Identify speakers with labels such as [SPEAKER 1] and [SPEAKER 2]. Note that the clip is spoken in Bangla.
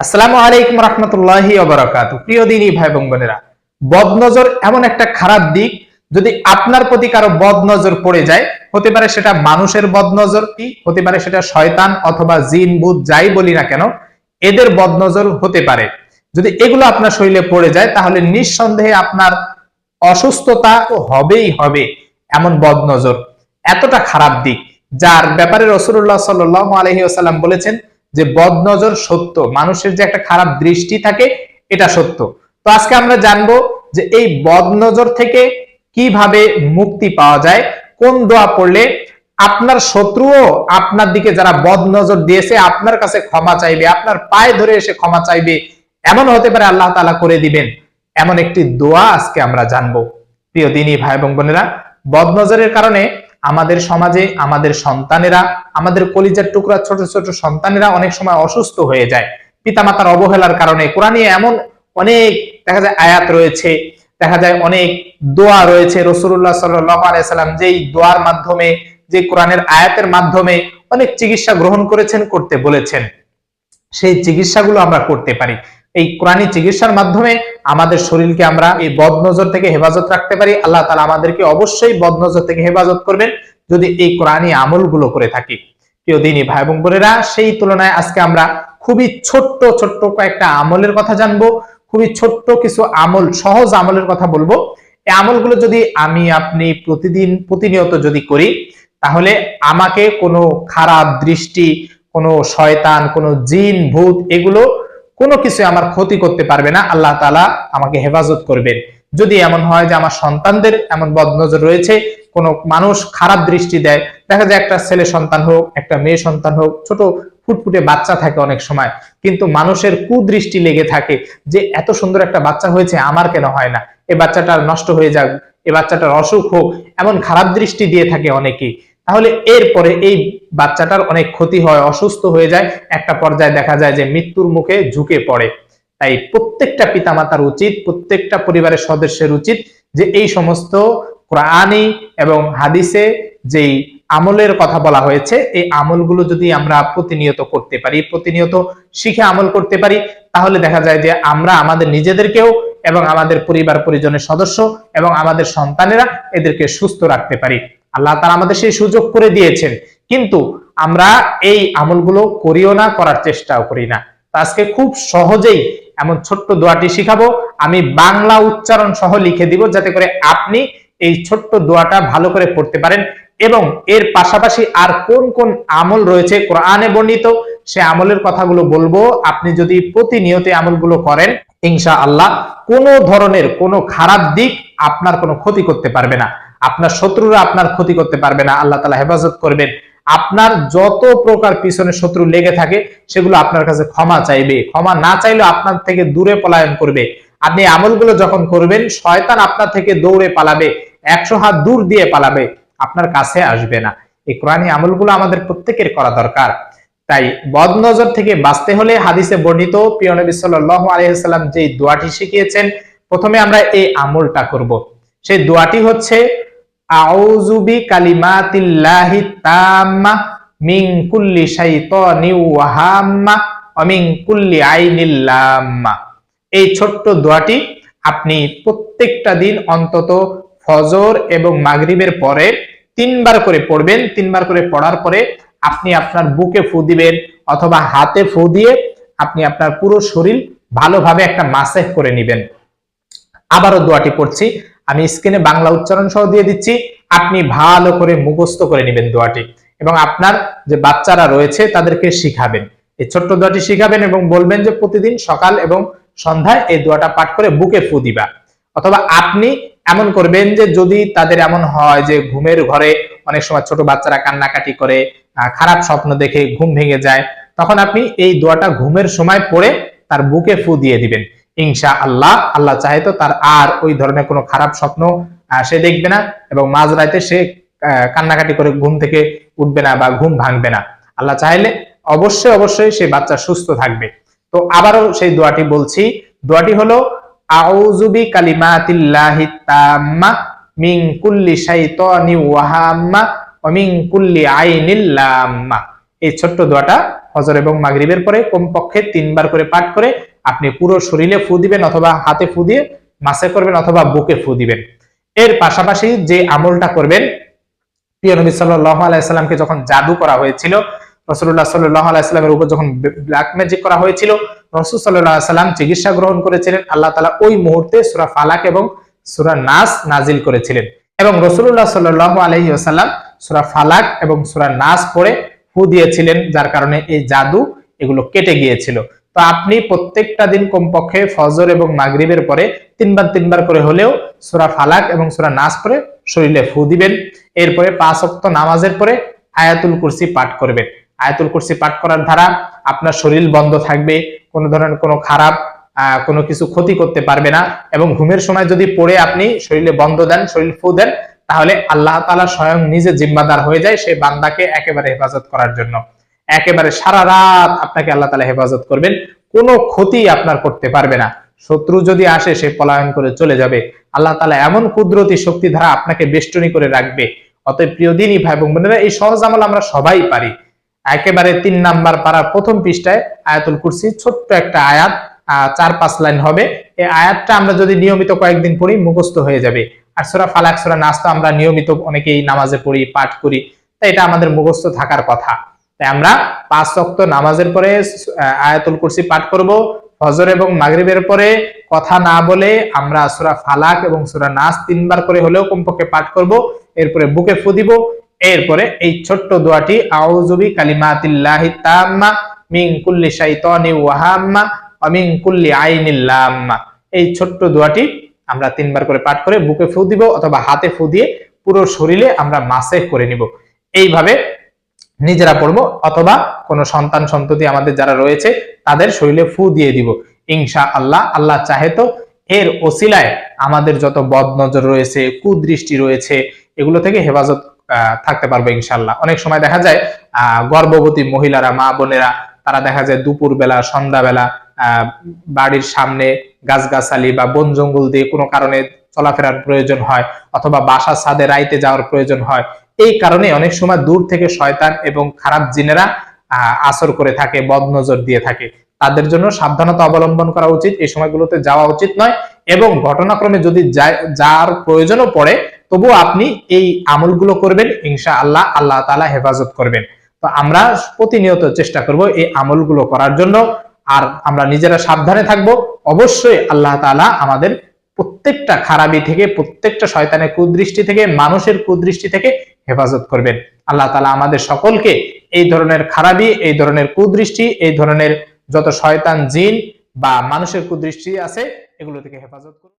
[SPEAKER 1] আসসালামু আলাইকুম রহমতুল্লাহি অবরাকাত প্রিয় দিনই ভাই বোন বোনেরা, বদনজর এমন একটা খারাপ দিক, যদি আপনার প্রতি কারও বদনজর পড়ে যায়, হতে পারে সেটা মানুষের বদনজর কি, হতে পারে সেটা শয়তান অথবা জিন বুধ যাই বলি না কেন, এদের বদনজর হতে পারে। যদি এগুলো আপনার শরীরে পড়ে যায়, তাহলে নিঃসন্দেহে আপনার অসুস্থতা হবেই হবে এমন বদনজর। এতটা খারাপ দিক, যার ব্যাপারে রসুল্লাহ সাল্লাহ আলহি আসাল্লাম বলেছেন যে বদনজর সত্য, মানুষের যে একটা খারাপ দৃষ্টি থাকে, এটা সত্য। তো আজকে আমরা জানব যে এই বদনজর থেকে কীভাবে মুক্তি পাওয়া যায়, কোন দোয়া পড়লে আপনার শত্রুও আপনার দিকে যারা বদনজর দিয়েছে, আপনার কাছে ক্ষমা চাইবে, আপনার পায়ে ধরে এসে ক্ষমা চাইবে, এমন হতে পারে আল্লাহ তালা করে দিবেন। এমন একটি দোয়া আজকে আমরা জানব। প্রিয় দিনী ভাই এবং বোনেরা, বদনজরের কারণে আমাদের সমাজে, আমাদের সন্তানেরা, আমাদের কলিজার টুকরা, ছোট ছোট সন্তানেরা অনেক সময় অসুস্থ হয়ে যায়। পিতামাতার অবহেলার কারণে কোরআনে এমন অনেক দেখা যায় আয়াত রয়েছে, দেখা যায় অনেক দোয়া রয়েছে। রসুল্লাহ সাল্লাম যেই দোয়ার মাধ্যমে, যে কোরআনের আয়াতের মাধ্যমে অনেক চিকিৎসা গ্রহণ করেছেন, করতে বলেছেন। সেই চিকিৎসাগুলো আমরা করতে পারি। এই কোরআনী চিকিৎসার মাধ্যমে আমাদের শরীরকে আমরা এই বদনজর থেকে হেফাজত রাখতে পারি। আল্লাহ তালা আমাদেরকে অবশ্যই বদনজর থেকে হেফাজত করবেন যদি এই কোরআনী আমলগুলো করে থাকি। প্রিয় দিনী ভাই বোন বোনেরা, সেই তুলনায় আজকে আমরা খুবই ছোট্ট ছোট্ট কয়েকটা আমলের কথা জানব। খুবই ছোট্ট কিছু আমল, সহজ আমলের কথা বলব। এই আমলগুলো যদি আমি, আপনি প্রতিদিন, প্রতিনিয়ত যদি করি, তাহলে আমাকে কোনো খারাপ দৃষ্টি, কোনো শয়তান, কোনো জিন, ভূত এগুলো কোনো কিছু আমার ক্ষতি করতে পারবে না, আল্লাহ তালা আমাকে হেফাজত করবেন। যদি এমন হয় যে আমার সন্তানদের এমন বদনজর রয়েছে, কোন মানুষ খারাপ দৃষ্টি দেয়, দেখা যায় একটা ছেলে সন্তান হোক, একটা মেয়ে সন্তান হোক, ছোট ফুটফুটে বাচ্চা থাকে অনেক সময়, কিন্তু মানুষের কুদৃষ্টি লেগে থাকে যে এত সুন্দর একটা বাচ্চা হয়েছে, আমার কেন হয় না? এ বাচ্চাটার নষ্ট হয়ে যাক, এ বাচ্চাটার অসুখ হোক, এমন খারাপ দৃষ্টি দিয়ে থাকে অনেকেই। তাহলে এরপরে এই বাচ্চাটার অনেক ক্ষতি হয়, অসুস্থ হয়ে যায়। একটা পর্যায়ে দেখা যায় যে মৃত্যুর মুখে ঝুঁকে পড়ে। তাই প্রত্যেকটা পিতামাতার উচিত, প্রত্যেকটা পরিবারের সদস্যের উচিত যে এই সমস্ত কোরআনি এবং হাদিসে যেই আমলের কথা বলা হয়েছে, এই আমলগুলো যদি আমরা প্রতিনিয়ত করতে পারি, প্রতিনিয়ত শিখে আমল করতে পারি, তাহলে দেখা যায় যে আমরা আমাদের নিজেদেরকেও এবং আমাদের পরিবার পরিজনের সদস্য এবং আমাদের সন্তানেরা এদেরকে সুস্থ রাখতে পারি। আল্লাহ তারা আমাদের সেই সুযোগ করে দিয়েছেন। কিন্তু আমরা এই আমলগুলো করিও না, করার চেষ্টাও করি না। আজকে খুব সহজেই এমন ছোট্ট দোয়াটি শিখাবো। আমি বাংলা উচ্চারণ সহ লিখে দিব যাতে করে আপনি এই ছোট্ট দোয়াটা ভালো করে পড়তে পারেন এবং এর পাশাপাশি আর কোন কোন আমল রয়েছে কোরআনে বর্ণিত, সে আমলের কথাগুলো বলব। আপনি যদি প্রতিনিয়ত আমলগুলো করেন ইনশা আল্লাহ কোনো ধরনের কোনো খারাপ দিক আপনার কোনো ক্ষতি করতে পারবে না। আপনার শত্রুরা আপনার ক্ষতি করতে পারবে না, আল্লাহ তালা হেফাজত করবেন। আপনার যত প্রকার পিছনে শত্রু লেগে থাকে, সেগুলো আপনার কাছে ক্ষমা চাইবে। ক্ষমা না চাইলেও আপনার থেকে দূরে পলায়ন করবে। আপনি আমলগুলো যখন করবেন, শয়তান আপনার থেকে দৌড়ে পালাবে, একশো হাত দূর দিয়ে পালাবে, আপনার কাছে আসবে না। এই কোরআনী আমলগুলো আমাদের প্রত্যেকের করা দরকার। তাই বদনজর থেকে বাঁচতে হলে হাদিসে বর্ণিত, প্রিয় নবী সাল্লাল্লাহু আলাইহি সাল্লাম যে দোয়াটি শিখিয়েছেন, প্রথমে আমরা এই আমলটা করব। সেই দোয়াটি হচ্ছে আউযুবি কালিমাতিল্লাহি তাম্মা মিন কুল্লি শাইতানি ওয়া হাম্মা ওয়া মিন কুল্লি আইনিল লাম্মা। এই ছোট্ট দোয়াটি আপনি প্রত্যেকটা দিন অন্তত ফজর এবং মাগরিবের পরে তিনবার করে পড়বেন, তিনবার করে পড়ার পরে আপনি আপনার বুকে ফু দিবেন অথবা হাতে ফু দিয়ে আপনি আপনার পুরো শরীর ভালোভাবে একটা মাসেহ করে নেবেন। আবারও দোয়াটি পড়ছি আমি স্ক্রিনে বাংলা উচ্চারণ সহ দিয়ে দিচ্ছি। আপনি ভালো করে মুখস্থ করে নেবেন দোয়াটি এবং আপনার যে বাচ্চারা রয়েছে তাদেরকে শিখাবেন। এই ছোট্ট দোয়াটি শিখাবেন এবং বলবেন যে প্রতিদিন সকাল এবং সন্ধ্যায় এই দোয়াটা পাঠ করে বুকে ফু দিবা। অথবা আপনি এমন করবেন যে যদি তাদের এমন হয় যে ঘুমের ঘরে অনেক সময় ছোট বাচ্চারা কান্নাকাটি করে খারাপ স্বপ্ন দেখে ঘুম ভেঙে যায়, তখন আপনি এই দোয়াটা ঘুমের সময় পড়ে তার বুকে ফু দিয়ে দিবেন। ইনশা আল্লাহ আল্লাহ চাহে তো তার আর ওই ধরনের কোনো খারাপ স্বপ্ন সে দেখবে না এবং মাঝরাতে সে কান্নাকাটি করে ঘুম থেকে উঠবে না বা ঘুম ভাঙবে না। আল্লাহ চাইলে অবশ্যই অবশ্যই সে বাচ্চা সুস্থ থাকবে। তো আবারও সেই দোয়াটি বলছি। দোয়াটি হলো আউযুবি কালিমাতিল্লাহি তাম্মা কুল্লি শাইতানি ওয়া হাম্মা ওয়া কুল্লি আইনিল লাম্মা। এই ছোট্ট দোয়াটা হজর এবং মাগরিবের পরে কমপক্ষে তিনবার করে পাঠ করে আপনি পুরো শরীরে ফু দিবেন অথবা হাতে ফু দিয়ে মাসে করবেন অথবা বুকে ফু দিবেন। এর পাশাপাশি যে আমলটা করবেন, প্রিয় নবী সাল্লাহ আলাইসাল্লামকে যখন জাদু করা হয়েছিল রসুল্লাহ সাল্লাহ আলাইস্লামের উপর যখন ব্ল্যাক ম্যাজিক করা হয়েছিল, রসুল সাল্লাহ সাল্লাম চিকিৎসা গ্রহণ করেছিলেন, আল্লাহ তালা ওই মুহূর্তে সুরা ফালাক এবং সুরা নাস নাজিল করেছিলেন। এবং রসুল্লাহ সাল্লাহ আলহি আসাল্লাম সুরা ফালাক এবং সুরা নাস পড়ে ফু দিয়েছিলেন, যার কারণে এই জাদু এগুলো কেটে গিয়েছিল। তো আপনি প্রত্যেকটা দিন কমপক্ষে ফজর এবং মাগরিবের পরে তিনবার তিনবার করে হলেও সুরা ফালাক এবং সুরা নাস পরে শরীরে ফু দিবেন। এরপরে পাঁচ নামাজের পরে আয়াতুল কুরসি পাঠ করবেন। আয়াতুল কুরসি পাঠ করার দ্বারা আপনার শরীর বন্ধ থাকবে, কোনো ধরনের কোনো খারাপ কোনো কিছু ক্ষতি করতে পারবে না এবং ঘুমের সময় যদি পড়ে আপনি শরীরে বন্ধ দেন, শরীর ফু দেন, তাহলে আল্লাহ তালা স্বয়ং নিজে জিম্মাদার হয়ে যায় সেই বান্দাকে একেবারে হেফাজত করার জন্য। একেবারে সারা রাত আপনাকে আল্লাহ তালা হেফাজত করবেন, কোনো ক্ষতি আপনার করতে পারবে না। শত্রু যদি আসে, সে পলায়ন করে চলে যাবে। আল্লাহ তালা এমন কুদরতি শক্তি ধারা আপনাকে বেষ্টনী করে রাখবে। অতএব প্রিয় দিনই ভাই বোন বোনেরা, এই সহজ আমল আমরা সবাই পারি। একেবারে তিন নাম্বার পাড়ার প্রথম পৃষ্ঠায় আয়াতুল কুরসি, ছোট্ট একটা আয়াত চার পাঁচ লাইন হবে। এই আয়াতটা আমরা যদি নিয়মিত কয়েকদিন পড়ি, মুখস্থ হয়ে যাবে। আর সোরা ফালাক, সোরা নাস্তা আমরা নিয়মিত অনেকেই নামাজে পড়ি, পাঠ করি। তাই এটা আমাদের মুখস্থ থাকার কথা। তাই আমরা পাঁচ শক্ত নামাজের পরে আয়াতুল কুরসি পাঠ করব। ফজর এবং মাগরিবের পরে কথা না বলে আমরা সুরা ফালাক এবং সুরা নাস তিনবার করে হলেও কমপক্ষে পাঠ করব। এরপরে বুকে ফু দিব। এরপরে এই ছোট্ট দোয়াটি আউযুবি কালিমাতিল্লাহি তাম্মা মিন কুল্লি শাইতানি ওয়াহাম্মা ওয়া মিন কুল্লি আইনিল লাম্মা। এই ছোট্ট দোয়াটি আমরা তিনবার করে পাঠ করে বুকে ফু দিব অথবা হাতে ফু দিয়ে পুরো শরীরে আমরা মাসে করে নিব। এইভাবে নিজেরা পড়ব অথবা কোনো সন্তান সন্ততি আমাদের যারা রয়েছে, তাদের শরীরে ফু দিয়ে দিব। ইনশা আল্লাহ আল্লাহ চাহে তো এর ওসিলায় আমাদের যত বদ নজর রয়েছে, কুদৃষ্টি রয়েছে, এগুলো থেকে হেফাজত থাকতে পারব ইনশাল্লাহ অনেক সময় দেখা যায় গর্ভবতী মহিলারা, মা বোনেরা, তারা দেখা যায় দুপুর বেলা সন্ধ্যাবেলা বাড়ির সামনে গাছগাছালি বা বন জঙ্গল দিয়ে কোনো কারণে চলাফেরার প্রয়োজন হয়, অথবা বাসা ছাদে রাইতে যাওয়ার প্রয়োজন হয় এই কারণে অনেক সময় দূর থেকে শয়তান এবং খারাপ জিনেরা আসর করে থাকে, বদনজর দিয়ে থাকে। তাদের জন্য সাবধানতা অবলম্বন করা উচিত। এই সময়গুলোতে যাওয়া উচিত নয় এবং ঘটনাক্রমে যদি যার প্রয়োজনও পড়ে তবু আপনি এই আমলগুলো করবেন। ইনশা আল্লাহ আল্লাহ তালা হেফাজত করবেন। তো আমরা প্রতিনিয়ত চেষ্টা করব এই আমলগুলো করার জন্য। আর আমরা নিজেরা সাবধানে থাকব। অবশ্যই আল্লাহ তালা আমাদের প্রত্যেকটা খারাপি থেকে, প্রত্যেকটা শয়তানের কুদৃষ্টি থেকে, মানুষের কুদৃষ্টি থেকে হেফাজত করবেন। আল্লাহ তালা আমাদের সকলকে এই ধরনের খারাপি, এই ধরনের কুদৃষ্টি, এই ধরনের যত শয়তান জিন বা মানুষের কুদৃষ্টি আছে, এগুলো থেকে হেফাজত করুন।